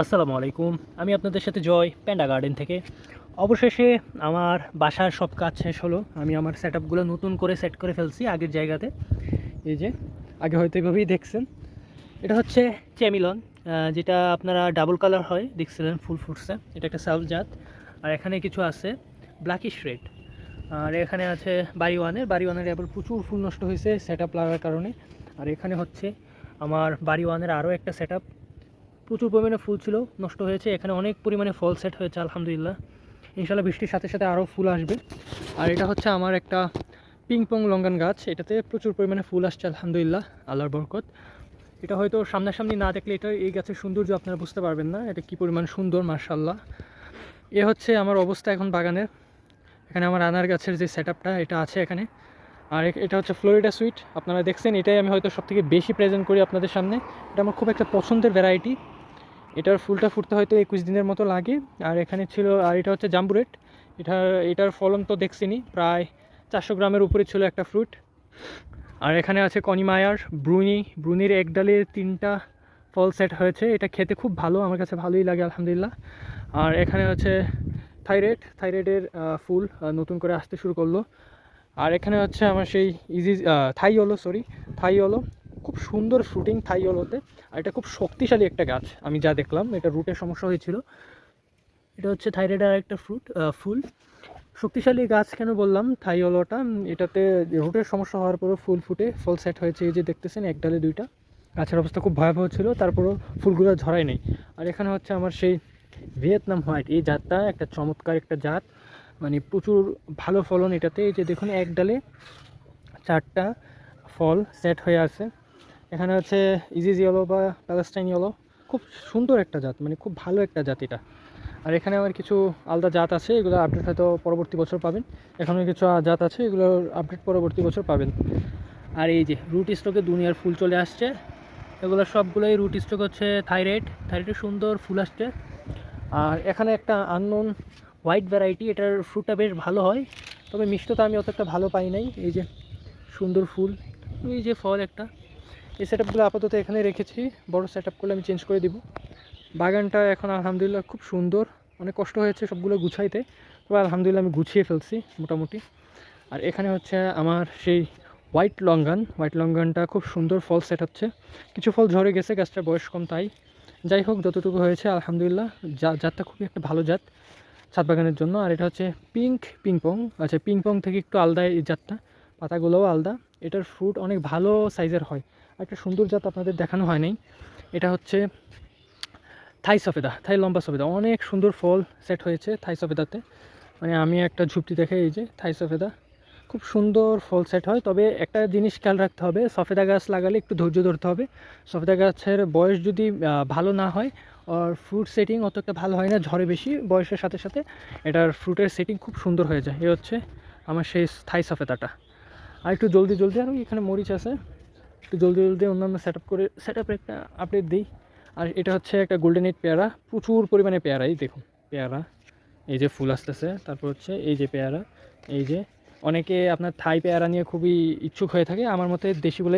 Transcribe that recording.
আসসালামু আলাইকুম। আমি আপনাদের সাথে জয় প্যান্ডা গার্ডেন থেকে। অবশেষে আমার বাসার সব কাজ শেষ হলো। আমি আমার সেট নতুন করে সেট করে ফেলছি আগের জায়গাতে। এই যে, আগে হয়তো এভাবেই দেখছেন। এটা হচ্ছে চ্যামিলন যেটা আপনারা ডাবল কালার হয়, দেখছিলেন ফুল ফুটসে এটা একটা সাউথ জাত। আর এখানে কিছু আছে ব্ল্যাকিশ রেড আর এখানে আছে বাড়ি ওয়ানের বাড়ি ওয়ানের এবার প্রচুর ফুল নষ্ট হয়েছে সেট আপ লাগার কারণে। আর এখানে হচ্ছে আমার বাড়ি ওয়ানের আরও একটা সেট প্রচুর পরিমাণে ফুল ছিল, নষ্ট হয়েছে। এখানে অনেক পরিমাণে ফল সেট হয়েছে, আলহামদুলিল্লাহ। ইনশাল্লাহ বৃষ্টির সাথে সাথে আরও ফুল আসবে। আর এটা হচ্ছে আমার একটা পিং পং লঙ্গান গাছ। এটাতে প্রচুর পরিমাণে ফুল আসছে, আলহামদুলিল্লাহ। আল্লাহর বরকত। এটা হয়তো সামনাসামনি না দেখলে এটা এই গাছের সৌন্দর্য আপনারা বুঝতে পারবেন না। এটা কী পরিমাণ সুন্দর মার্শাল্লাহ এ হচ্ছে আমার অবস্থা এখন বাগানের। এখানে আমার আনার গাছের যে সেট আপটা এটা আছে এখানে। আর এটা হচ্ছে ফ্লোরিডা সুইট আপনারা দেখছেন, এটাই আমি হয়তো সবথেকে বেশি প্রেজেন্ট করি আপনাদের সামনে। এটা আমার খুব একটা পছন্দের ভ্যারাইটি এটার ফুলটা ফুটতে হয়তো একুশ দিনের মতো লাগে। আর এখানে ছিল, আর এটা হচ্ছে জাম্বুরেট। এটা এটার ফলন তো দেখছিনি প্রায় চারশো গ্রামের উপরে ছিল একটা ফ্রুট। আর এখানে আছে কনিমায়ার ব্রুনি, ব্রুনির এক ডালে তিনটা ফল সেট হয়েছে। এটা খেতে খুব ভালো, আমার কাছে ভালোই লাগে, আলহামদুলিল্লাহ। আর এখানে হচ্ছে থাইরয়েড থাইরয়েডের ফুল নতুন করে আসতে শুরু করল। আর এখানে হচ্ছে আমার সেই ইজি থাই হলো সরি থাই হলো খুব সুন্দর ফ্রুটিং থাই হলোতে আর এটা খুব শক্তিশালী একটা গাছ, আমি যা দেখলাম, এটা রুটের সমস্যা হয়েছিল। এটা হচ্ছে থাইরয়েডের একটা ফ্রুট ফুল। শক্তিশালী গাছ কেন বললাম থাইওলোটা এটাতে রুটের সমস্যা হওয়ার পরেও ফুল ফুটে, ফল সেট হয়েছে এই যে দেখতেছেন এক ডালে দুইটা। গাছের অবস্থা খুব ভয়াবহ ছিল, তারপরও ফুলগুলো ঝরাই নেই। আর এখানে হচ্ছে আমার সেই ভিয়েতনাম হোয়াইট, এই জাতটা একটা চমৎকার একটা জাত। মানে প্রচুর ভালো ফলন এটাতে, এই যে দেখুন এক ডালে চারটা ফল সেট হয়ে আছে। এখানে হচ্ছে ইজিজ ইয়েলো বা প্যালেস্টাইন ইয়েলো খুব সুন্দর একটা জাত মানে খুব ভালো একটা জাত এটা। আর এখানে আমার কিছু আলাদা জাত আছে, এগুলো আপডেট হয়তো পরবর্তী বছর পাবেন। এখানে কিছু জাত আছে এগুলোর আপডেট পরবর্তী বছর পাবেন। আর এই যে রুট স্টকে দুনিয়ার ফুল চলে আসছে। এগুলো সবগুলোই রুট স্টক হচ্ছে থাইরয়েড থাইরয়েডের সুন্দর ফুল আসছে। আর এখানে একটা আননোন হোয়াইট ভ্যারাইটি এটার ফ্রুটটা বেশ ভালো হয়। তবে মিষ্টতা আমি অতটা ভালো পাই নাই। এই যে, সুন্দর ফুল। এই যে ফল একটা। এই সেট আপগুলো আপাতত এখানে রেখেছি। বড় সেট আপগুলো আমি চেঞ্জ করে দিব। বাগানটা এখন আলহামদুলিল্লাহ খুব সুন্দর। অনেক কষ্ট হয়েছে সবগুলো গুছাইতে। তবে আলহামদুলিল্লাহ আমি গুছিয়ে ফেলছি মোটামুটি। আর এখানে হচ্ছে আমার সেই হোয়াইট লঙ্গান হোয়াইট লঙ্গানটা খুব সুন্দর ফল সেট হচ্ছে কিছু ফল ঝরে গেছে, গাছটার বয়স কম তাই। যাই হোক, যতটুকু হয়েছে আলহামদুলিল্লাহ। জাতটা খুবই একটা ভালো জাত ছাদ বাগানের জন্য। আর এটা হচ্ছে পিঙ্ক পিংপং আচ্ছা পিংপং থেকে একটু আলাদা এই জাতটা। পাতাগুলোও আলাদা। এটার ফ্রুট অনেক ভালো সাইজের হয়। একটা সুন্দর জাত আপনাদের দেখানো হয় নাই। এটা হচ্ছে থাই সফেদা, থাই লম্বা সফেদা। অনেক সুন্দর ফল সেট হয়েছে থাই সফেদাতে। মানে আমি একটা ঝুপটি দেখে এই যে থাই সফেদা। খুব সুন্দর ফল সেট হয়। তবে একটা জিনিস খেয়াল রাখতে হবে, সফেদা গাছ লাগালে একটু ধৈর্য ধরতে হবে। সফেদা গাছের বয়স যদি ভালো না হয় আর ফ্রুট সেটিং অত একটা ভালো হয় না, ঝড়ে বেশি বয়সের সাথে সাথে, এটার ফ্রুটের সেটিং খুব সুন্দর হয়ে যায়। এ হচ্ছে আমার সেই থাই সফেদাটা। আর একটু জলদি জলদি আর, এখানে মরিচ আছে। একটু জলদি জলদি অন্যান্য সেট আপ করে সেট আপে একটা আপডেট দিই। আর এটা হচ্ছে একটা গোল্ডেন এইট পেয়ারা, প্রচুর পরিমাণে পেয়ারা, এই দেখুন, পেয়ারা। এই যে ফুল আসতেছে, তারপর হচ্ছে এই যে পেয়ারা, এই যে অনেকে আপনার থাই পেয়ারা নিয়ে খুবই ইচ্ছুক হয়ে থাকে। আমার মতে দেশিগুলো